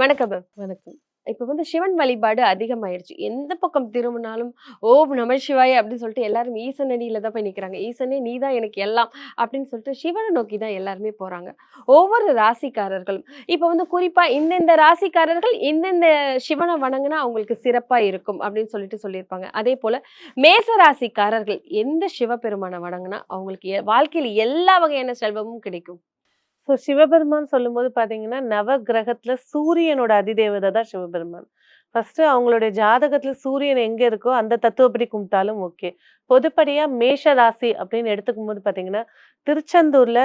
வணக்கம் மேம் வணக்கம். இப்ப வந்து சிவன் வழிபாடு அதிகமாயிருச்சு. எந்த பக்கம் திரும்பினாலும் ஓம் நம சிவாய அப்படின்னு சொல்லிட்டு எல்லாரும் ஈசன் அடியில தான் போய் நிக்கிறாங்க. ஈசனே நீ தான் எனக்கு எல்லாம் அப்படின்னு சொல்லிட்டு சிவனை நோக்கி தான் எல்லாருமே போறாங்க. ஒவ்வொரு ராசிக்காரர்களும் இப்ப வந்து குறிப்பா இந்தந்த ராசிக்காரர்கள் இந்தந்த சிவனை வணங்குனா அவங்களுக்கு சிறப்பா இருக்கும் அப்படின்னு சொல்லிட்டு சொல்லியிருப்பாங்க. அதே போல மேச ராசிக்காரர்கள் எந்த சிவபெருமானை வணங்குனா அவங்களுக்கு வாழ்க்கையில எல்லா வகையான செல்வமும் கிடைக்கும். ஸோ சிவபெருமான் சொல்லும்போது பார்த்தீங்கன்னா நவ கிரகத்துல சூரியனோட அதிதேவதை தான் சிவபெருமான். ஃபர்ஸ்ட் அவங்களுடைய ஜாதகத்துல சூரியன் எங்க இருக்கோ அந்த தத்துவப்படி கும்பிட்டாலும் ஓகே. பொதுப்படியா மேஷ ராசி அப்படின்னு எடுத்துக்கும் போது பார்த்தீங்கன்னா திருச்செந்தூர்ல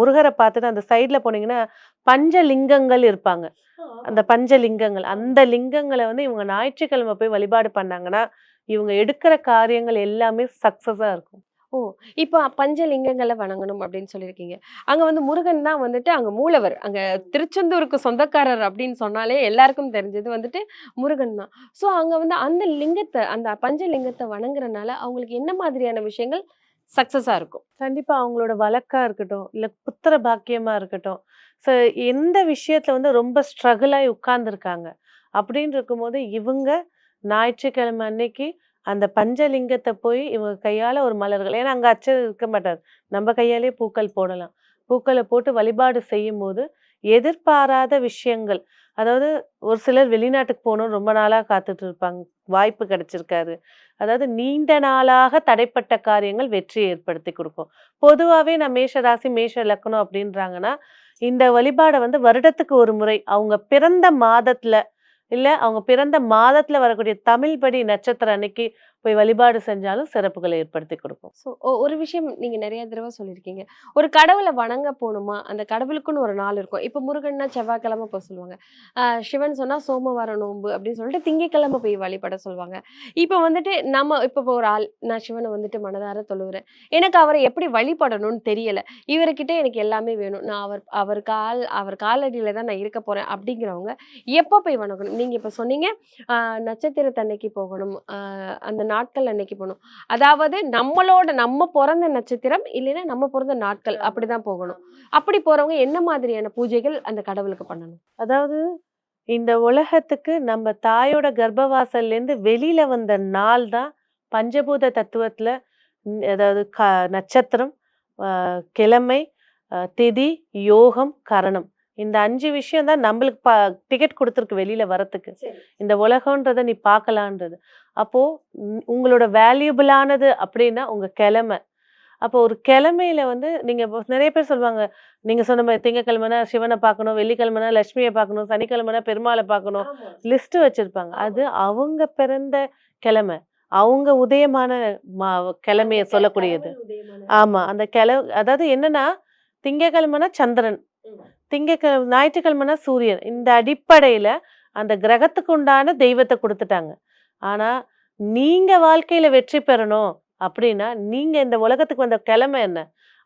முருகரை பார்த்துட்டு அந்த சைட்ல போனீங்கன்னா பஞ்சலிங்கங்கள் இருப்பாங்க. அந்த பஞ்சலிங்கங்கள் அந்த லிங்கங்களை வந்து இவங்க ஞாயிற்றுக்கிழமை போய் வழிபாடு பண்ணாங்கன்னா இவங்க எடுக்கிற காரியங்கள் எல்லாமே சக்சஸா இருக்கும். ஓ! இப்போ பஞ்சலிங்கங்களை வணங்கணும் அப்படின்னு சொல்லியிருக்கீங்க. அங்கே வந்து முருகன் தான் வந்துட்டு அங்கே மூலவர். அங்கே திருச்செந்தூருக்கு சொந்தக்காரர் அப்படின்னு சொன்னாலே எல்லாருக்கும் தெரிஞ்சது வந்துட்டு முருகன் தான். ஸோ அங்கே வந்து அந்த லிங்கத்தை அந்த பஞ்சலிங்கத்தை வணங்குறனால அவங்களுக்கு என்ன மாதிரியான விஷயங்கள் சக்ஸஸாக இருக்கும்? கண்டிப்பாக அவங்களோட வழக்காக இருக்கட்டும் இல்லை புத்திர பாக்கியமாக இருக்கட்டும் ஸோ எந்த விஷயத்தில் வந்து ரொம்ப ஸ்ட்ரகிளாகி உட்கார்ந்துருக்காங்க? அப்படின்னு இருக்கும்போது இவங்க ஞாயிற்றுக்கிழமை அன்னைக்கு அந்த பஞ்சலிங்கத்தை போய் இவங்க கையால ஒரு மலர்கள். ஏன்னா அங்க அச்சர் இருக்க மாட்டார். நம்ம கையாலே பூக்கள் போடலாம். பூக்களை போட்டு வழிபாடு செய்யும் போது எதிர்பாராத விஷயங்கள். அதாவது ஒரு சிலர் வெளிநாட்டுக்கு போகணும்னு ரொம்ப நாளாக காத்துட்டு இருப்பாங்க. வாய்ப்பு கிடைச்சிருக்காது. அதாவது நீண்ட நாளாக தடைப்பட்ட காரியங்கள் வெற்றியை ஏற்படுத்தி கொடுக்கும். பொதுவாகவே நான் மேஷ ராசி மேஷ இலக்கணம் அப்படின்றாங்கன்னா இந்த வழிபாடை வந்து வருடத்துக்கு ஒரு முறை அவங்க பிறந்த மாதத்தில் இல்ல அவங்க பிறந்த மாதத்துல வரக்கூடிய தமிழ் படி நட்சத்திரம் அன்னைக்கு போய் வழிபாடு செஞ்சாலும் சிறப்புகளை ஏற்படுத்தி கொடுக்கும். ஸோ ஒரு விஷயம் நீங்கள் நிறைய தடவை சொல்லியிருக்கீங்க. ஒரு கடவுளை வணங்க போகணுமா அந்த கடவுளுக்குன்னு ஒரு நாள் இருக்கும். இப்போ முருகன்னா செவ்வாய்க்கிழமை போக சொல்லுவாங்க. சிவன் சொன்னால் சோமவார நோன்பு அப்படின்னு சொல்லிட்டு திங்கக்கிழமை போய் வழிபட சொல்லுவாங்க. இப்போ வந்துட்டு நம்ம இப்போ ஒரு ஆள் நான் சிவனை வந்துட்டு மனதார தொழுகிறேன் எனக்கு அவரை எப்படி வழிபடணும்னு தெரியல. இவர்கிட்ட எனக்கு எல்லாமே வேணும். நான் அவர் அவர் கால் அவர் காலடியில தான் நான் இருக்க போகிறேன் அப்படிங்கிறவங்க எப்போ போய் வணங்கணும்? நீங்கள் இப்போ சொன்னீங்க நட்சத்திர நட்சத்திரத்தன்னைக்கு போகணும். அந்த நாட்கள் அன்னைக்கு போகணும். அதாவது நம்மளோட நம்ம பிறந்த நட்சத்திரம் இல்லைன்னா நம்ம பிறந்த நாட்கள் அப்படிதான் போகணும். அப்படி போறவங்க என்ன மாதிரியான பூஜைகள் அந்த கடவுளுக்கு பண்ணணும்? அதாவது இந்த உலகத்துக்கு நம்ம தாயோட கர்ப்பவாசல்ல இருந்து வெளியில வந்த நாள் தான் பஞ்சபூத தத்துவத்துல அதாவது க நட்சத்திரம் கிழமை திதி யோகம் கரணம். இந்த அஞ்சு விஷயம் தான் நம்மளுக்கு ப டிக்கெட் கொடுத்துருக்கு வெளியில வரத்துக்கு. இந்த உலகன்றத நீ பார்க்கலான்றது. அப்போ உங்களோட வேல்யூபிளானது அப்படின்னா உங்க கிழமை. அப்போ ஒரு கிழமையில வந்து நீங்க நிறைய பேர் சொல்லுவாங்க நீங்க சொன்ன மாதிரி திங்கக்கிழமைனா சிவனை பார்க்கணும் வெள்ளிக்கிழமைனா லட்சுமியை பார்க்கணும் சனிக்கிழமைனா பெருமாளை பார்க்கணும் லிஸ்ட் வச்சிருப்பாங்க. அது அவங்க பிறந்த கிழமை. அவங்க உதயமான மா கிழமைய சொல்லக்கூடியது. ஆமா அந்த கிழ அதாவது என்னன்னா திங்கக்கிழமைனா சந்திரன். திங்கக்கிழமை ஞாயிற்றுக்கிழமைனா சூரியன். இந்த அடிப்படையில அந்த கிரகத்துக்கு உண்டான தெய்வத்தை கொடுத்துட்டாங்க. ஆனா நீங்க வாழ்க்கையில வெற்றி பெறணும் அப்படின்னா நீங்க இந்த உலகத்துக்கு வந்த கிழமை என்ன?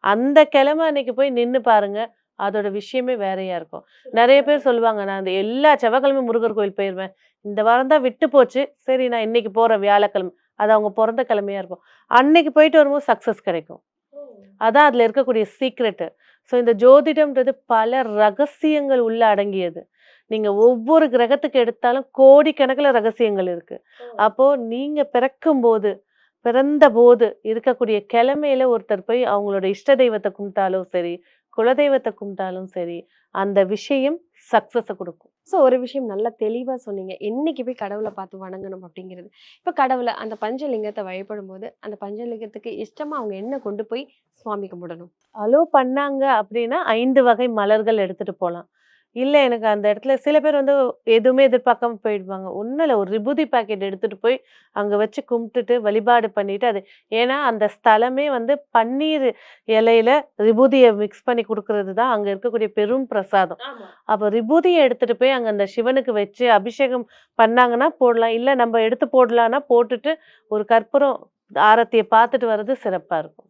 அந்த கிழமை அன்னைக்கு போய் நின்னு பாருங்க. அதோட விஷயமே வேறையா இருக்கும். நிறைய பேர் சொல்லுவாங்க நான் இந்த எல்லா செவ்வாய்க்கிழமை முருகர் கோயில் போயிருவேன். இந்த வாரம் தான் விட்டு போச்சு. சரி நான் இன்னைக்கு போறேன் வியாழக்கிழமை. அது அவங்க பிறந்த கிழமையா இருக்கும். அன்னைக்கு போயிட்டு வரும்போது சக்சஸ் கிடைக்கும். அதான் அதுல இருக்கக்கூடிய சீக்ரெட்டு ஸோ இந்த ஜோதிடம்ன்றது பல ரகசியங்கள் உள்ள அடங்கியது. நீங்க ஒவ்வொரு கிரகத்துக்கு எடுத்தாலும் கோடிக்கணக்கில் ரகசியங்கள் இருக்கு. அப்போ நீங்க பிறக்கும் போது பிறந்த போது இருக்கக்கூடிய கிழமையில ஒருத்தர் போய் அவங்களோட இஷ்ட தெய்வத்தை கும்பிட்டாலும் சரி குலதெய்வத்தை கும்பிட்டாலும் சரி அந்த விஷயம் சக்ஸஸை கொடுக்கும். ஸோ ஒரு விஷயம் நல்லா தெளிவா சொன்னீங்க. என்னைக்கு போய் கடவுளை பார்த்து வணங்கணும் அப்படிங்கிறது. இப்போ கடவுளை அந்த பஞ்சலிங்கத்தை வழிபடும் போது அந்த பஞ்சலிங்கத்துக்கு இஷ்டமா அவங்க என்ன கொண்டு போய் சுவாமி கும்பிடணும்? அலோ பண்ணாங்க அப்படின்னா ஐந்து வகை மலர்கள் எடுத்துட்டு போகலாம் இல்லை எனக்கு அந்த இடத்துல சில பேர் வந்து எதுவுமே எதிர்பார்க்காம போயிடுவாங்க. ஒன்றும் இல்லை ஒரு விபூதி பாக்கெட் எடுத்துட்டு போய் அங்கே வச்சு கும்பிட்டுட்டு வழிபாடு பண்ணிட்டு அது ஏன்னா அந்த ஸ்தலமே வந்து பன்னீர் இலையில விபூதியை மிக்ஸ் பண்ணி கொடுக்கறது தான் அங்கே இருக்கக்கூடிய பெரும் பிரசாதம். அப்போ விபூதியை எடுத்துட்டு போய் அங்கே அந்த சிவனுக்கு வச்சு அபிஷேகம் பண்ணாங்கன்னா போடலாம். இல்லை நம்ம எடுத்து போடலான்னா போட்டுட்டு ஒரு கற்பூரம் ஆரத்தியை பார்த்துட்டு வர்றது சிறப்பாக இருக்கும்.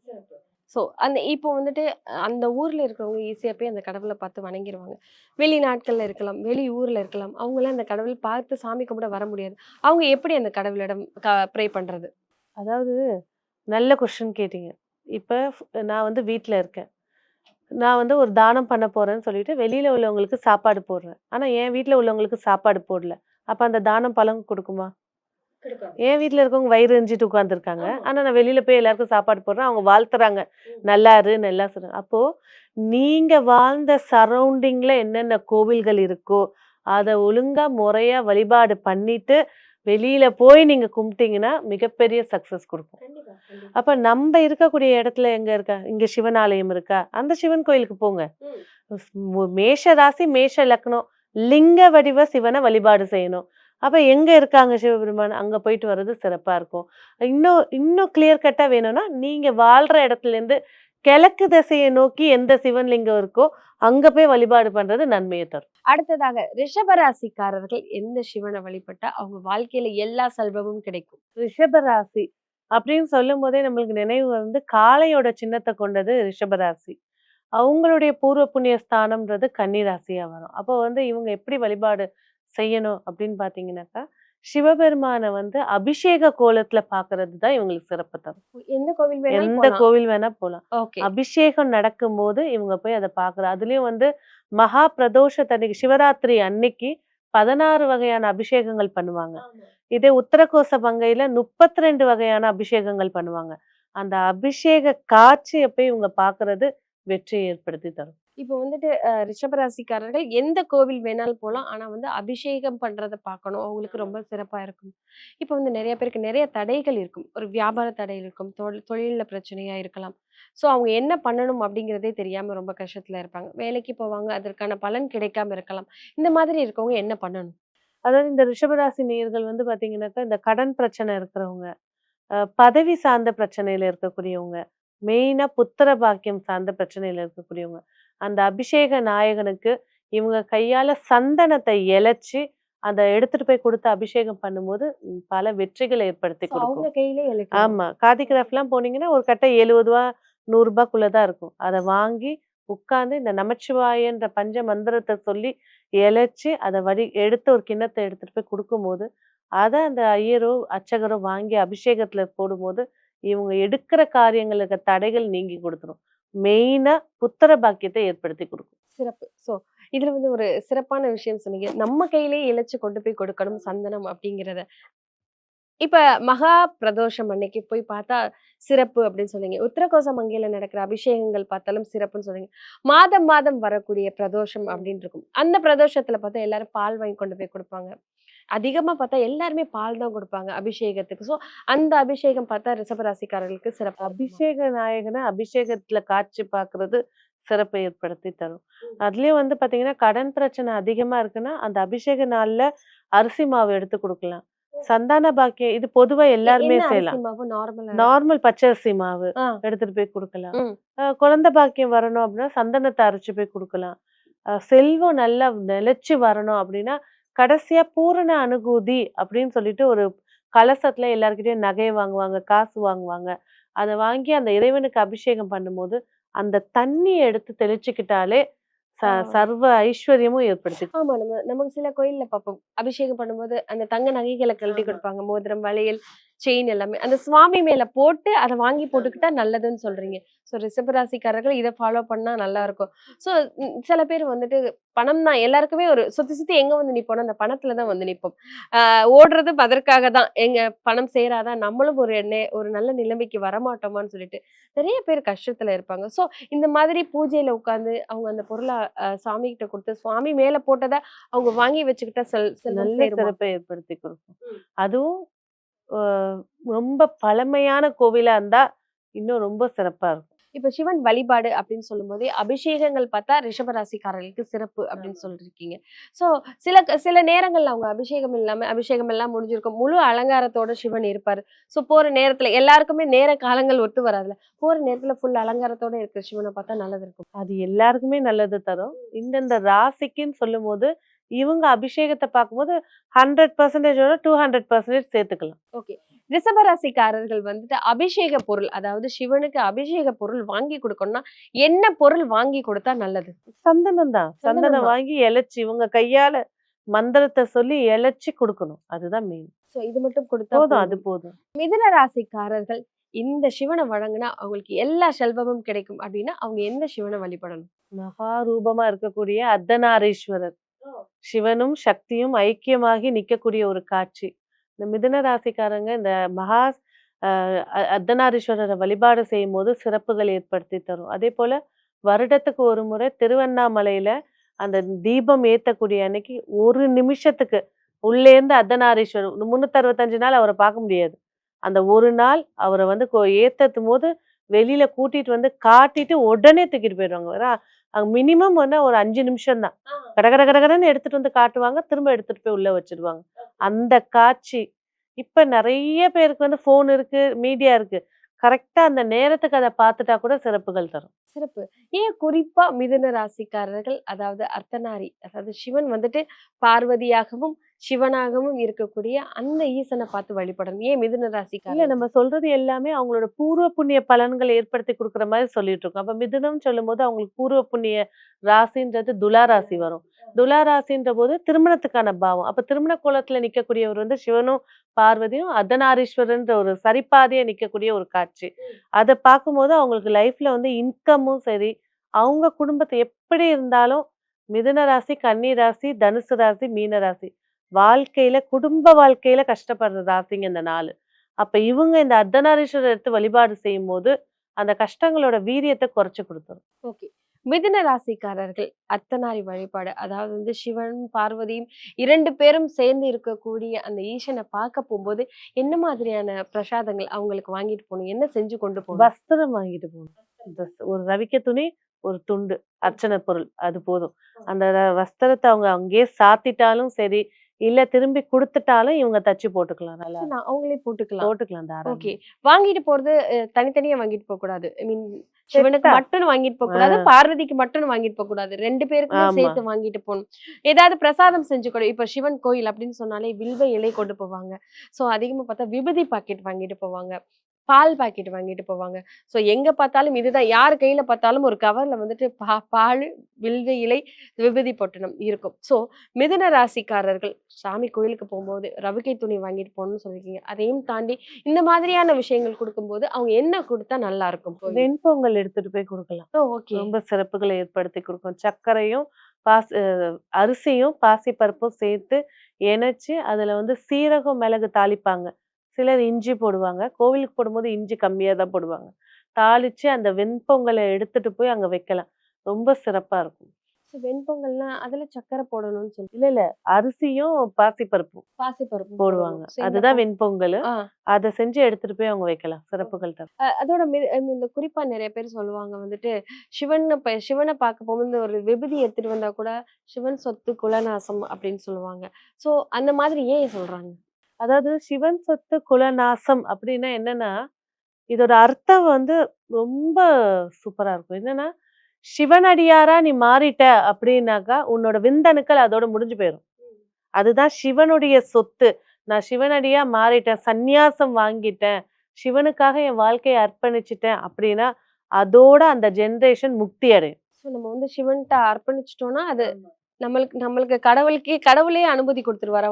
ஸோ அந்த இப்போ வந்துட்டு அந்த ஊரில் இருக்கிறவங்க ஈஸியாக போய் அந்த கடவுளை பார்த்து வணங்கிடுவாங்க வெளிநாட்கள்ல இருக்கலாம் வெளி ஊரில் இருக்கலாம் அவங்களாம் அந்த கடவுள் பார்த்து சாமி கும்பிட வர முடியாது. அவங்க எப்படி அந்த கடவுளிடம் க ப்ரே பண்ணுறது அதாவது நல்ல கொஷின் கேட்டீங்க. இப்போ நான் வந்து வீட்டில் இருக்கேன். நான் வந்து ஒரு தானம் பண்ண போகிறேன்னு சொல்லிட்டு வெளியில் உள்ளவங்களுக்கு சாப்பாடு போடுறேன். ஆனால் என் வீட்டில் உள்ளவங்களுக்கு சாப்பாடு போடல. அப்போ அந்த தானம் பலன் கொடுக்குமா? என் வீட்ல இருக்கவங்க வயிறு எரிஞ்சிட்டு உட்காந்துருக்காங்க ஆமா. ஆனா நான் வெளியில போய் எல்லாருக்கும் சாப்பாடு போடுறேன். அவங்க வாழ்த்துறாங்க. நல்லா இரு நல்லா சொல்றாங்க அப்போ நீங்க வாழ்ந்த சரௌண்டிங்ல என்னென்ன கோவில்கள் இருக்கோ அதை ஒழுங்கா முறையா வழிபாடு பண்ணிட்டு வெளியில போய் நீங்க கும்பிட்டீங்கன்னா மிகப்பெரிய சக்சஸ் கொடுக்கும். அப்ப நம்ம இருக்கக்கூடிய இடத்துல எங்க இருக்கா? இங்க சிவன் ஆலயம் இருக்கா? அந்த சிவன் கோயிலுக்கு போங்க. மேஷ ராசி மேஷ லக்னம். லிங்க வடிவ சிவனை வழிபாடு செய்யணும். அப்ப எங்க இருக்காங்க சிவபெருமான்? அங்க போயிட்டு வர்றது சிறப்பா இருக்கும். இன்னும் இன்னும் கிளியர் கட்டா வேணும்னா நீங்க வாழ்ற இடத்துல இருந்து கிழக்கு திசையை நோக்கி எந்த சிவன் லிங்கம் இருக்கோ அங்க போய் வழிபாடு பண்றது நன்மையை தரும். அடுத்ததாக ரிஷபராசிக்காரர்கள் எந்த சிவனை வழிபட்டா அவங்க வாழ்க்கையில எல்லா செல்வமும் கிடைக்கும்? ரிஷபராசி அப்படின்னு சொல்லும் போதே நம்மளுக்கு நினைவு வந்து காளையோட சின்னத்தை கொண்டது ரிஷபராசி. அவங்களுடைய பூர்வ புண்ணிய ஸ்தானம்ன்றது கன்னி ராசியா வரும். அப்போ வந்து இவங்க எப்படி வழிபாடு செய்யணும் அப்படின்னு பாத்தீங்கன்னாக்கா சிவபெருமானை வந்து அபிஷேக கோலத்துல பாக்குறது தான் இவங்களுக்கு சிறப்பு தரும். எந்த கோவில் எந்த. கோவில் வேணா போலாம். அபிஷேகம் நடக்கும்போது இவங்க போய் அதை பார்க்குறோம் அதுலயும் வந்து மகா பிரதோஷத்தன்னைக்கு சிவராத்திரி அன்னைக்கு பதினாறு வகையான அபிஷேகங்கள் பண்ணுவாங்க. இதே உத்தரகோச பங்கையில முப்பத்தி ரெண்டு வகையான அபிஷேகங்கள் பண்ணுவாங்க. அந்த அபிஷேக காட்சியை போய் இவங்க பார்க்கிறது வெற்றியை ஏற்படுத்தி தரும். இப்போ வந்துட்டு ரிஷபராசிக்காரர்கள் எந்த கோவில் வேணாலும் போகலாம் ஆனா வந்து அபிஷேகம் பண்றத பார்க்கணும். அவங்களுக்கு ரொம்ப சிறப்பா இருக்கும். இப்போ வந்து நிறைய பேருக்கு நிறைய தடைகள் இருக்கும். ஒரு வியாபார தடைகள் இருக்கும். தொழில் தொழில்ல பிரச்சனையா இருக்கலாம். ஸோ அவங்க என்ன பண்ணணும் அப்படிங்கிறதே தெரியாம ரொம்ப கஷ்டத்துல இருப்பாங்க. வேலைக்கு போவாங்க. அதற்கான பலன் கிடைக்காம இருக்கலாம். இந்த மாதிரி இருக்கவங்க என்ன பண்ணணும்? அதாவது இந்த ரிஷபராசி நேயர்கள் வந்து பாத்தீங்கன்னாக்கா இந்த கடன் பிரச்சனை இருக்கிறவங்க பதவி சார்ந்த பிரச்சனையில இருக்கக்கூடியவங்க மெயினா புத்திர பாக்கியம் சார்ந்த பிரச்சனையில இருக்கக்கூடியவங்க அந்த அபிஷேக நாயகனுக்கு இவங்க கையால சந்தனத்தை இழைச்சி அதை எடுத்துட்டு போய் கொடுத்து அபிஷேகம் பண்ணும்போது பல வெற்றிகளை ஏற்படுத்தி கொடுக்கும். ஆமா. காதி கிராஃப்ட்லாம் போனீங்கன்னா ஒரு கட்டை எழுபது ரூபா நூறு ரூபாய்க்குள்ளதான் இருக்கும். அதை வாங்கி உட்கார்ந்து இந்த நமச்சிவாயன்ற பஞ்ச மந்திரத்தை சொல்லி இழைச்சி அதை வடி எடுத்து ஒரு கிண்ணத்தை எடுத்துட்டு போய் கொடுக்கும்போது அதை அந்த ஐயரோ அர்ச்சகரோ வாங்கி அபிஷேகத்துல போடும்போது இவங்க எடுக்கிற காரியங்கள் இருக்க தடைகள் நீங்கி கொடுத்துரும். மெயினா புத்திர பாக்கியத்தை ஏற்படுத்தி கொடுக்கும். சிறப்பு. ஸோ இதுல வந்து ஒரு சிறப்பான விஷயம் சொன்னீங்க. நம்ம கையிலே இழைச்சு கொண்டு போய் கொடுக்கணும் சந்தனம் அப்படிங்கிறத. இப்ப மகா பிரதோஷம் அன்னைக்கு போய் பார்த்தா சிறப்பு அப்படின்னு சொன்னீங்க. உத்தரகோச மங்கையில நடக்கிற அபிஷேகங்கள் பார்த்தாலும் சிறப்புன்னு சொன்னீங்க. மாதம் மாதம் வரக்கூடிய பிரதோஷம் அப்படின்னு இருக்கும். அந்த பிரதோஷத்துல பார்த்தா எல்லாரும் பால் வாங்கி கொண்டு போய் கொடுப்பாங்க. அதிகமா பார்த்தா எல்லாருமே பால் தான் கொடுப்பாங்க அபிஷேகத்துக்கு. ஸோ அந்த அபிஷேகம் பார்த்தா ரிஷபராசிக்காரர்களுக்கு சிறப்பு. அபிஷேக நாயகனை அபிஷேகத்துல காட்சி பார்க்கிறது சிறப்பை ஏற்படுத்தி தரும். அதுலயும் வந்து பாத்தீங்கன்னா கடன் பிரச்சனை அதிகமா இருக்குன்னா அந்த அபிஷேக நாள்ல அரிசி மாவு எடுத்து கொடுக்கலாம். சந்தான பாக்கியம் இது பொதுவா எல்லாருமே செய்யலாம். நார்மலா பச்சரிசி மாவு. எடுத்துட்டு போய் கொடுக்கலாம். குழந்தை பாக்கியம் வரணும் அப்படின்னா சந்தனத்தை அரைச்சு போய் கொடுக்கலாம். செல்வம் நல்லா நிலைச்சு வரணும் அப்படின்னா கடைசியா பூரண அனுகூதி அப்படின்னு சொல்லிட்டு ஒரு கலசத்துல எல்லார்கிட்டயும் நகை வாங்குவாங்க காசு வாங்குவாங்க அதை வாங்கி அந்த இறைவனுக்கு அபிஷேகம் பண்ணும்போது அந்த தண்ணியை எடுத்து தெளிச்சுக்கிட்டாலே. சர்வ ஐஸ்வர்யமும் ஏற்படுத்தி ஆமா நம்ம நமக்கு சில கோயில்ல பார்ப்போம் அபிஷேகம் பண்ணும்போது அந்த தங்க நகைகளை கழட்டி. கொடுப்பாங்க மோதிரம் வளையல் செயின் எல்லாமே அந்த சுவாமி மேல போட்டு அதை வாங்கி போட்டுக்கிட்டா நல்லதுன்னு சொல்றீங்க. ஸோ ரிஷபராசிக்காரர்கள் இதை ஃபாலோ பண்ணா நல்லா இருக்கும் ஸோ சில பேர் வந்துட்டு பணம் தான் எல்லாருக்குமே ஒரு சுத்தி சுத்தி எங்க வந்து நிப்போம்னா அந்த பணத்துல தான் வந்து நிப்போம். ஆஹ் ஓடுறது அதற்காக தான். எங்க பணம் சேராதான் நம்மளும் ஒரு நே- ஒரு நல்ல நிலைமைக்கு வரமாட்டோமான்னு சொல்லிட்டு நிறைய பேர் கஷ்டத்துல இருப்பாங்க. ஸோ இந்த மாதிரி பூஜையில உட்கார்ந்து அவங்க அந்த பொருளை சாமி கிட்ட கொடுத்து சுவாமி மேல போட்டதை அவங்க வாங்கி வச்சுக்கிட்டா செல் நல்ல? சிறப்பை ஏற்படுத்தி கொடுக்கும். அதுவும் ரொம்ப பழமையான கோவிலா இருந்தா இன்னும் ரொம்ப சிறப்பா இருக்கும். இப்ப சிவன் வழிபாடு அப்படின்னு சொல்லும்போது அபிஷேகங்கள் பார்த்தா ரிஷபராசிக்காரர்களுக்கு சிறப்பு அப்படின்னு சொல்லிருக்கீங்க. சோ சில சில நேரங்கள்ல அவங்க அபிஷேகம் இல்லாம அபிஷேகம் எல்லாம் முடிஞ்சிருக்கும். முழு அலங்காரத்தோட சிவன் இருப்பாரு. சோ போற நேரத்துல எல்லாருக்குமே நேர காலங்கள் ஒத்து வராதுல போற நேரத்துல ஃபுல் அலங்காரத்தோட இருக்கிற சிவனை பார்த்தா நல்லது இருக்கும். அது எல்லாருக்குமே நல்லது தரும். இந்தந்த ராசிக்குன்னு சொல்லும் போது இவங்க அபிஷேகத்தை பார்க்கும்போது ஹண்ட்ரட் பர்சன்டேஜோட டூ ஹண்ட்ரட் பர்சன்டேஜ் சேர்த்துக்கலாம். ஓகே ரிஷபராசிக்காரர்கள் வந்துட்டு அபிஷேக பொருள் அதாவது சிவனுக்கு அபிஷேக பொருள் வாங்கி கொடுக்கணும்னா என்ன பொருள் வாங்கி கொடுத்தா நல்லது? சந்தனம் தான். சந்தனம் சந்தனம் தான். வாங்கி இழைச்சி இவங்க கையால மந்திரத்தை சொல்லி இழைச்சி கொடுக்கணும். அதுதான் மெயின் சோ இது மட்டும் கொடுத்தா போதும். அது போதும். மிதுன ராசிக்காரர்கள் இந்த சிவனை வணங்குனா அவங்களுக்கு எல்லா செல்வமும் கிடைக்கும். அப்படின்னா அவங்க எந்த சிவனை வழிபடணும்? மகாரூபமா இருக்கக்கூடிய அர்த்தநாரீஸ்வரர். சிவனும் சக்தியும் ஐக்கியமாகி நிற்கக்கூடிய ஒரு காட்சி. இந்த மிதுன ராசிக்காரங்க இந்த மகா அர்த்தநாரீஸ்வரரை வழிபாடு செய்யும் போது சிறப்புகள் ஏற்படுத்தி தரும். அதே போல வருடத்துக்கு ஒரு முறை திருவண்ணாமலையில அந்த தீபம் ஏத்தக்கூடிய அன்னைக்கு ஒரு நிமிஷத்துக்கு உள்ளேருந்து அர்த்தநாரீஸ்வரர் முன்னூத்தி அறுபத்தஞ்சு நாள் அவரை பார்க்க முடியாது. அந்த ஒரு நாள் அவரை வந்து கோ- போது வெளியில கூட்டிட்டு வந்து காட்டிட்டு உடனே தூக்கிட்டு போயிடுவாங்க. வேற அங்க மினிமம் வந்து ஒரு அஞ்சு நிமிஷம் தான். கட கட கடகடன்னு எடுத்துட்டு வந்து காட்டுவாங்க. திரும்ப எடுத்துட்டு போய் உள்ள வச்சிருவாங்க. அந்த காட்சி. இப்ப நிறைய பேருக்கு வந்து ஃபோன் இருக்கு மீடியா இருக்கு. கரெக்டா அந்த நேரத்துக்கு அதை பார்த்துட்டா கூட சிறப்புகள் தரும். சிறப்பு. ஏன் குறிப்பா மிதுன ராசிக்காரர்கள் அதாவது அர்த்தநாரி அதாவது சிவன் வந்துட்டு பார்வதியாகவும் சிவனாகவும் இருக்கக்கூடிய அந்த ஈசனை பார்த்து வழிபடணும். ஏன் மிதுன இல்ல ராசிக்காரர் நம்ம சொல்றது எல்லாமே அவங்களோட பூர்வ புண்ணிய பலன்களை ஏற்படுத்தி கொடுக்குற மாதிரி சொல்லிட்டு இருக்கோம். அப்ப மிதுனம் சொல்லும் போது அவங்களுக்கு பூர்வ புண்ணிய ராசின்றது துலா ராசி வரும். துலா ராசின்ற போது திருமணத்துக்கான பாவம். அப்ப திருமண கோலத்துல நிக்கக்கூடியவர் வந்து சிவனும் பார்வதியும் அர்த்தநாரீஸ்வரன்ற ஒரு சரிபாதையா நிக்கக்கூடிய ஒரு காட்சி. அதை பார்க்கும்போது அவங்களுக்கு லைஃப்ல வந்து இன்கமும் சரி அவங்க குடும்பத்தை எப்படி இருந்தாலும் மிதுன ராசி கன்னி ராசி தனுசு ராசி மீன ராசி வாழ்க்கையில குடும்ப வாழ்க்கையில கஷ்டப்படுற ராசிங்க இந்த நாலு அப்ப இவங்க இந்த அர்த்தநாரீஸ்வரர் எடுத்து வழிபாடு செய்யும் போது அந்த கஷ்டங்களோட வீரியத்தை குறைச்சு கொடுத்துரும். ஓகே. மிதுன ராசிக்காரர்கள் அர்த்தநாரி வழிபாடு அதாவது வந்து சிவன் பார்வதியும் இரண்டு பேரும் சேர்ந்து இருக்கக்கூடிய அந்த ஈசனை பார்க்க போகும்போது என்ன மாதிரியான பிரசாதங்கள் அவங்களுக்கு வாங்கிட்டு போகணும்? என்ன செஞ்சு கொண்டு போகணும்? வஸ்திரம் வாங்கிட்டு போகணும். ஒரு ரவிக்க துணி ஒரு துண்டு அர்ச்சனை பொருள் அது போதும். அந்த வஸ்திரத்தை அவங்க அங்கேயே சாத்திட்டாலும் சரி இல்ல திரும்பி கொடுத்துட்டாலும் இவங்க தச்சு போட்டுக்கலாம் நல்லா அவங்களே போட்டுக்கலாம் போட்டுக்கலாம். ஓகே வாங்கிட்டு போறது தனித்தனியா வாங்கிட்டு போக கூடாது ஐ மீன் சிவனுக்கு. மட்டும் வாங்கிட்டு போக கூடாது. பார்வதிக்கு மட்டும் வாங்கிட்டு போக கூடாது ரெண்டு பேருக்குமே. சேர்த்து வாங்கிட்டு போகணும் ஏதாவது பிரசாதம் செஞ்சு கொடு இப்ப சிவன் கோயில் அப்படின்னு சொன்னாலே வில்வ இலை கொண்டு போவாங்க சோ அதிகமா பார்த்தா விபூதி பாக்கெட் வாங்கிட்டு போவாங்க பால் பாக்கெட் வாங்கிட்டு போவாங்க. சோ எங்க பார்த்தாலும் இதுதான். யார் கையில பார்த்தாலும் ஒரு கவர்ல வந்துட்டு பா பால் வில்வ இலை விபூதி பொட்டணம் இருக்கும். சோ மிதுன ராசிக்காரர்கள் சாமி கோயிலுக்கு போகும்போது ரவிக்கை துணி வாங்கிட்டு போகணும்னு சொல்லியிருக்கீங்க. அதையும் தாண்டி இந்த மாதிரியான விஷயங்கள் கொடுக்கும்போது அவங்க என்ன கொடுத்தா நல்லா இருக்கும்? வெண்பொங்கல் எடுத்துட்டு போய் கொடுக்கலாம். ஓகே ரொம்ப சிறப்புகளை ஏற்படுத்தி கொடுக்கும். சர்க்கரையும் பாசி அரிசியும் பாசிப்பருப்பும் சேர்த்து இணைச்சு அதுல வந்து சீரகம் மிளகு தாளிப்பாங்க. சிலர் இஞ்சி போடுவாங்க. கோவிலுக்கு போடும்போது இஞ்சி கம்மியா தான் போடுவாங்க. தாளிச்சு அந்த வெண்பொங்கலை எடுத்துட்டு போய் அங்க வைக்கலாம். ரொம்ப சிறப்பா இருக்கும். வெண்பொங்கல்னா அதுல சக்கரை போடணும்னு சொல்லி இல்ல இல்ல. அரிசியும் பாசிப்பருப்பும் பாசிப்பருப்பு போடுவாங்க. அதுதான் வெண்பொங்கல். அதை செஞ்சு எடுத்துட்டு போய் அவங்க வைக்கலாம். சிறப்புகள் அதோட இந்த குறிப்பா நிறைய பேர் சொல்லுவாங்க வந்துட்டு சிவன் சிவனை பார்க்க போகும்போது ஒரு விபூதி எடுத்துட்டு வந்தா கூட சிவன் சொத்து குலநாசம் அப்படின்னு சொல்லுவாங்க. சோ அந்த மாதிரி ஏன் சொல்றாங்க? அதாவது சிவன் சொத்து குலநாசம் அப்படின்னா என்னன்னா இதோட அர்த்தம் வந்து ரொம்ப சூப்பரா இருக்கும். என்னன்னா சிவனடியாரா நீ மாறிட்ட அப்படின்னாக்கா உன்னோட விந்தணுக்கள் அதோட முடிஞ்சு போயிடும் அதுதான் சிவனுடைய சொத்து. நான் சிவனடியா மாறிட்டேன் சந்நியாசம் வாங்கிட்டேன் சிவனுக்காக என் வாழ்க்கையை அர்ப்பணிச்சிட்டேன் அப்படின்னா அதோட அந்த ஜெனரேஷன் முக்தி அடையும். சோ நம்ம வந்து சிவன்கிட்ட அர்ப்பணிச்சிட்டோம்னா அது நம்மளுக்கு நம்மளுக்கு கடவுளுக்கே கடவுளே அனுமதி கொடுத்துருவாரு.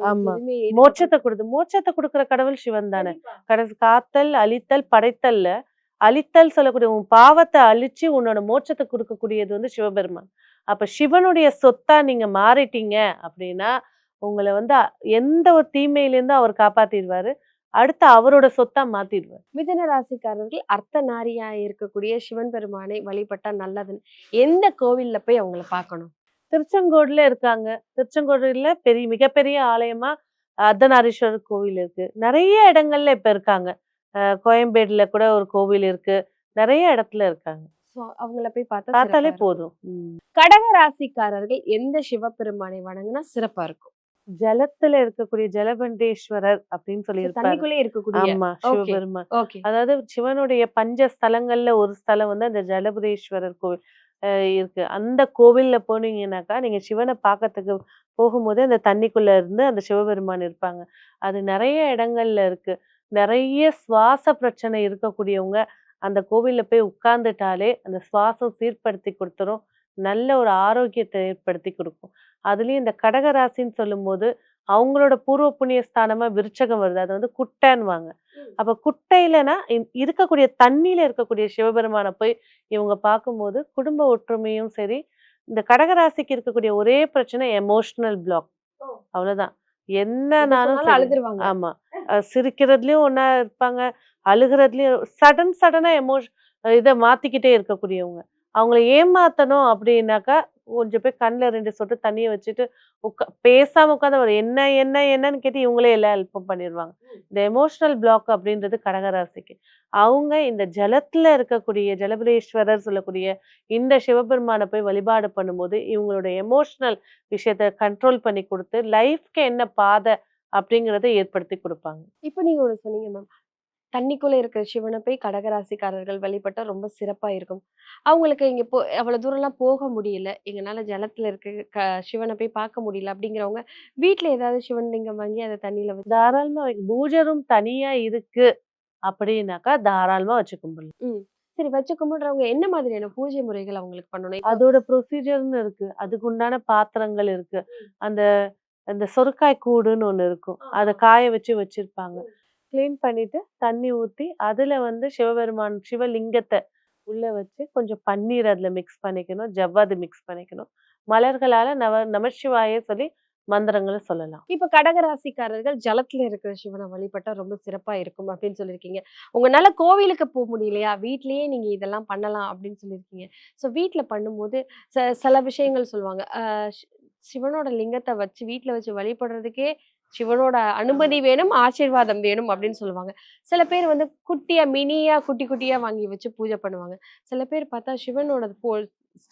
மோட்சத்தை கொடுத்து மோட்சத்தை கொடுக்கிற கடவுள் சிவன் தானே. காத்தல் அழித்தல் படைத்தல்ல. அழித்தல் சொல்லக்கூடிய உன் பாவத்தை அழிச்சு உன்னோட மோட்சத்தை கொடுக்கக்கூடியது வந்து சிவபெருமான். அப்ப சிவனுடைய சொத்தா நீங்க மாறிட்டீங்க அப்படின்னா உங்களை வந்து எந்த ஒரு தீமையிலிருந்தும் அவர் காப்பாத்திடுவாரு? அடுத்து அவரோட சொத்தா மாத்திடுவார். மிதுன ராசிக்காரர்கள் அர்த்த நாரியா இருக்கக்கூடிய சிவன் பெருமானை வழிபட்டா நல்லதுன்னு எந்த கோவில்ல போய் அவங்கள பார்க்கணும்? திருச்செங்கோடுல இருக்காங்க. திருச்செங்கோடுல பெரிய மிகப்பெரிய ஆலயமா அர்த்தநாரீஸ்வரர் கோவில் இருக்கு. நிறைய இடங்கள்ல இப்ப இருக்காங்க. கோயம்பேடுல கூட ஒரு கோவில் இருக்கு. நிறைய இடத்துல இருக்காங்க. அவங்கள போய் பார்த்தா பார்த்தாலே. போதும். கடக ராசிக்காரர்கள் எந்த சிவபெருமானை வணங்கினா சிறப்பா இருக்கும்? ஜலத்துல இருக்கக்கூடிய ஜலபண்டேஸ்வரர் அப்படின்னு சொல்லியிருப்பாரு. தண்ணிக்குள்ளே இருக்கக்கூடிய. ஆமா. சிவபெருமான். அதாவது சிவனுடைய பஞ்ச ஸ்தலங்கள்ல ஒரு ஸ்தலம் வந்து அந்த ஜலபுரேஸ்வரர் கோவில். இருக்கு. அந்த கோவில்ல போனீங்கன்னாக்கா நீங்க சிவனை பார்க்கறதுக்கு போகும்போது அந்த தண்ணிக்குள்ள இருந்து அந்த சிவபெருமான் இருப்பாங்க. அது நிறைய இடங்கள்ல இருக்கு. நிறைய சுவாச பிரச்சனை இருக்கக்கூடியவங்க அந்த கோவில்ல போய் உட்கார்ந்துட்டாலே அந்த சுவாசம் சீர்படுத்தி கொடுத்துரும். நல்ல ஒரு ஆரோக்கியத்தை ஏற்படுத்தி கொடுக்கும். அதுலயும் இந்த கடகராசின்னு சொல்லும்போது அவங்களோட பூர்வ புண்ணிய ஸ்தானமா விருச்சகம் வருது. அது வந்து குட்டைன்னுவாங்க. அப்ப குட்டையிலனா இருக்கக்கூடிய தண்ணியில இருக்கக்கூடிய சிவபெருமானை போய் இவங்க பார்க்கும்போது குடும்ப ஒற்றுமையும் சரி இந்த கடகராசிக்கு இருக்கக்கூடிய ஒரே பிரச்சனை எமோஷனல் பிளாக். அவ்வளவுதான். சரி. அழுதுருவாங்க. ஆமா. சிரிக்கிறதுலயும் ஒண்ணா இருப்பாங்க அழுகிறதுலயும் சடன் சடனா எமோஷ் இதை மாத்திக்கிட்டே இருக்கக்கூடியவங்க. அவங்கள ஏமாத்தணும் அப்படின்னாக்கா கொஞ்சம் போய் கண்ணில் ரெண்டு சொட்டு தண்ணியை வச்சுட்டு உட்கா பேசாம உட்காந்து அவர் என்ன என்ன என்னன்னு கேட்டு இவங்களே எல்லா ஹெல்ப்பும் பண்ணிடுவாங்க இந்த எமோஷனல் பிளாக் அப்படின்றது கடகராசிக்கு. அவங்க இந்த ஜலத்துல இருக்கக்கூடிய ஜலபுரேஸ்வரர் சொல்லக்கூடிய இந்த சிவபெருமானை போய் வழிபாடு பண்ணும்போது இவங்களோட எமோஷனல் விஷயத்த கண்ட்ரோல் பண்ணி கொடுத்து லைஃப்க்கு என்ன பாதை அப்படிங்கிறத ஏற்படுத்தி கொடுப்பாங்க. இப்போ நீங்க ஒண்ணு சொன்னீங்க மேம் தண்ணிக்குள்ள இருக்கிற சிவனை போய் கடகராசிக்காரர்கள் வழிபட்டா ரொம்ப சிறப்பா இருக்கும். அவங்களுக்கு இங்க போ அவ்வளவு தூரம்லாம் போக முடியல. எங்கனால ஜலத்துல இருக்க க சிவனை போய் பார்க்க முடியல அப்படிங்கிறவங்க வீட்ல ஏதாவது சிவன் லிங்கம் வாங்கி அதை தண்ணியில வச்சு தாராளமா வை- பூஜை ரூம் தனியா இருக்கு அப்படின்னாக்கா தாராளமா வச்சு கும்பிடலாம். சரி வச்சு கும்பிடுறவங்க என்ன மாதிரியான பூஜை முறைகள் அவங்களுக்கு பண்ணணும்? அதோட ப்ரொசீஜர்னு இருக்கு. அதுக்கு உண்டான பாத்திரங்கள் இருக்கு. அந்த அந்த சொருக்காய் கூடுன்னு ஒண்ணு இருக்கும். அதை காய வச்சு வச்சிருப்பாங்க. க்ளீன் பண்ணிட்டு தண்ணி ஊற்றி அதில் வந்து சிவபெருமான் சிவலிங்கத்தை உள்ளே வச்சு கொஞ்சம் பன்னீர் அதில் மிக்ஸ் பண்ணிக்கணும் ஜவ்வாது மிக்ஸ் பண்ணிக்கணும். மலர்களால் நவ நமசிவாயே சொல்லி மந்திரங்களை சொல்லலாம். இப்ப கடகராசிக்காரர்கள் ஜலத்துல இருக்கிற சிவனை வழிபட்டா ரொம்ப சிறப்பா இருக்கும் அப்படின்னு சொல்லியிருக்கீங்க. உங்களால கோவிலுக்கு போக முடியலையா? வீட்லயே நீங்க இதெல்லாம் பண்ணலாம் அப்படின்னு சொல்லியிருக்கீங்க. ஸோ வீட்டில் பண்ணும்போது ச- சில விஷயங்கள் சொல்லுவாங்க. சிவனோட லிங்கத்தை வச்சு வீட்டில் வச்சு வழிபடுறதுக்கே சிவனோட அனுமதி வேணும் ஆசீர்வாதம் வேணும் அப்படின்னு சொல்லுவாங்க. சில பேர் வந்து குட்டியா மினியா குட்டி குட்டியா வாங்கி வச்சு பூஜை பண்ணுவாங்க. சில பேர் பார்த்தா சிவனோட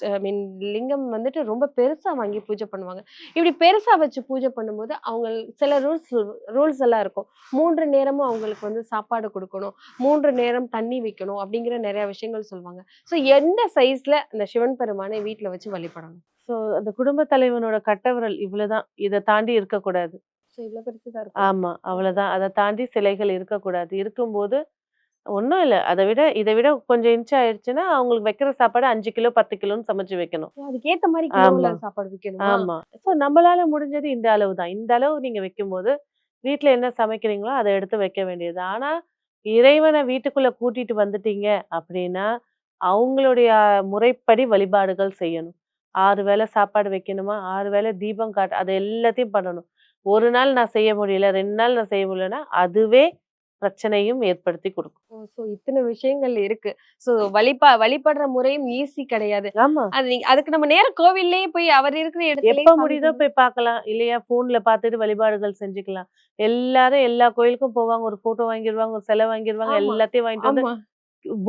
ஐ மீன் லிங்கம் வந்துட்டு ரொம்ப பெருசா வாங்கி பூஜை பண்ணுவாங்க. இப்படி பெருசா வச்சு பூஜை பண்ணும்போது அவங்க சில ரூல்ஸ் ரூல்ஸ் எல்லாம் இருக்கும். மூன்று நேரமும் அவங்களுக்கு வந்து சாப்பாடு கொடுக்கணும். மூன்று நேரம் தண்ணி வைக்கணும் அப்படிங்கிற நிறைய விஷயங்கள் சொல்லுவாங்க. ஸோ எந்த சைஸ்ல அந்த சிவன் பெருமானை வீட்டில் வச்சு வழிபடணும்? ஸோ அந்த குடும்ப தலைவனோட கட்டவரல் இவ்வளவுதான். இதை தாண்டி இருக்கக்கூடாது. ஆமா அவ்வளவுதான் அதை தாண்டி சிலைகள் இருக்கக்கூடாது. இருக்கும்போது ஒண்ணும் இல்ல. அதை விட இதை விட கொஞ்சம் இன்ச் ஆயிடுச்சுன்னா அவங்களுக்கு வைக்கிற சாப்பாடு அஞ்சு கிலோ பத்து கிலோன்னு சமைச்சு வைக்கணும். ஓ, அதுக்கேத்த மாதிரி. சாப்பாடு வைக்கணுமா? ஆமா. ஸோ நம்மளால முடிஞ்சது இந்த அளவு தான். இந்த அளவு நீங்க வைக்கும்போது வீட்ல என்ன சமைக்கிறீங்களோ அதை எடுத்து வைக்க வேண்டியது. ஆனா இறைவனை வீட்டுக்குள்ள கூட்டிட்டு வந்துட்டீங்க அப்படின்னா அவங்களுடைய முறைப்படி வழிபாடுகள் செய்யணும். ஆறு வேளை சாப்பாடு வைக்கணுமா? ஆறு வேளை தீபம் காட்டு அது எல்லாத்தையும் பண்ணணும். ஒரு நாள் நான் செய்ய முடியல ரெண்டு நாள் நான் செய்ய முடியலன்னா அதுவே பிரச்சனையும் ஏற்படுத்தி கொடுக்கும். ஸோ இத்தனை விஷயங்கள் இருக்கு. ஸோ வழிபா வழிபடுற முறையும் ஈஸி கிடையாது. ஆமா. அது அதுக்கு நம்ம நேரம் கோவில்லயே போய் அவர் இருக்கிற இடத்துல எப்ப முடியுதோ போய் பார்க்கலாம். இல்லையா போன்ல பார்த்துட்டு வழிபாடுகள் செஞ்சுக்கலாம். எல்லாரும் எல்லா கோயிலுக்கும் போவாங்க. ஒரு போட்டோ வாங்கிடுவாங்க ஒரு சிலை வாங்கிடுவாங்க. எல்லாத்தையும் வாங்கிட்டு வந்து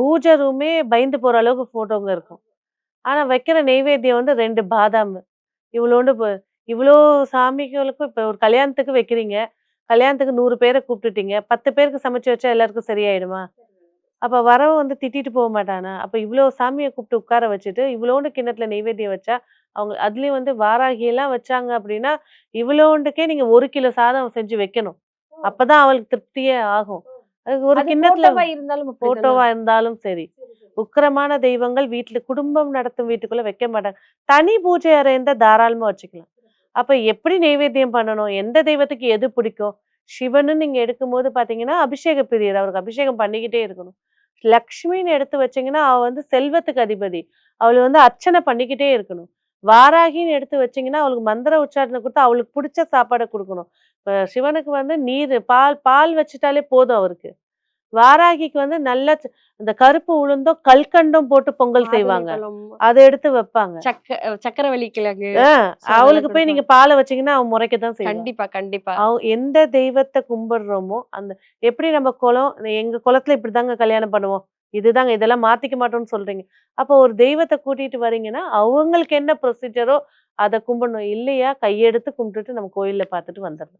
பூஜை ரூமே பயந்து போற அளவுக்கு போட்டோங்க இருக்கும். ஆனா வைக்கிற நெய்வேத்தியம் வந்து ரெண்டு பாதாம். இவ்வளோண்டு இவ்வளோ சாமிகளுக்கும் இப்ப ஒரு கல்யாணத்துக்கு வைக்கிறீங்க. கல்யாணத்துக்கு நூறு பேரை கூப்பிட்டுட்டீங்க. பத்து பேருக்கு சமைச்சு வச்சா எல்லாருக்கும் சரியாயிடுமா? அப்ப வரவன் வந்து திட்டிட்டு போக மாட்டானா? அப்ப இவ்வளோ சாமியை கூப்பிட்டு உட்கார வச்சுட்டு இவ்வளோண்டு கிண்ணத்துல நெய்வேத்தியம் வச்சா அவங்க அதுலயும் வந்து வாராகி எல்லாம் வச்சாங்க அப்படின்னா இவ்வளோண்டுக்கே நீங்க ஒரு கிலோ சாதம் செஞ்சு வைக்கணும். அப்பதான் அவளுக்கு திருப்தியே ஆகும். அதுக்கு ஒரு கிண்ணத்துல இருந்தாலும்? போட்டோவா இருந்தாலும் சரி. உக்கிரமான தெய்வங்கள் வீட்டுல குடும்பம் நடத்தும் வீட்டுக்குள்ள வைக்க மாட்டாங்க. தனி பூஜை அறை இருந்தா தாராளமா வச்சுக்கலாம். அப்போ எப்படி நெய்வேத்தியம் பண்ணணும்? எந்த தெய்வத்துக்கு எது பிடிக்கும்? சிவன்னு நீங்கள் எடுக்கும்போது பார்த்தீங்கன்னா அபிஷேக பிரியர் அவருக்கு அபிஷேகம் பண்ணிக்கிட்டே இருக்கணும். லக்ஷ்மின்னு எடுத்து வச்சீங்கன்னா அவள் வந்து செல்வத்துக்கு அதிபதி. அவளை வந்து அர்ச்சனை பண்ணிக்கிட்டே இருக்கணும். வாராகின்னு எடுத்து வச்சிங்கன்னா அவளுக்கு மந்திர உச்சாரணை கொடுத்து அவளுக்கு பிடிச்ச சாப்பாடை கொடுக்கணும். இப்போ சிவனுக்கு வந்து நீர் பால் பால் வச்சுட்டாலே போதும் அவருக்கு. வாராகிக்கு வந்து நல்ல இந்த கருப்பு உளுந்தும் கல்கண்டும் போட்டு பொங்கல் செய்வாங்க. அதை எடுத்து வைப்பாங்க. சக்க சக்கரவள்ளி கிழங்கு அவளுக்கு போய் நீங்க. பாலை வச்சீங்கன்னா அவன் முறைக்கத்தான் செய்வாங்க கண்டிப்பா கண்டிப்பா. அவ எந்த தெய்வத்தை கும்பிடுறோமோ அந்த எப்படி நம்ம குலம் எங்க குலத்துல இப்படிதாங்க கல்யாணம் பண்ணுவோம். இதுதாங்க இதெல்லாம் மாத்திக்க மாட்டோம்னு சொல்றீங்க. அப்போ ஒரு தெய்வத்தை கூட்டிட்டு வரீங்கன்னா அவங்களுக்கு என்ன ப்ரொசீஜரோ அதை கும்பிடணும். இல்லையா கையெடுத்து கும்பிட்டுட்டு நம்ம கோயில்ல பார்த்துட்டு வந்துடணும்.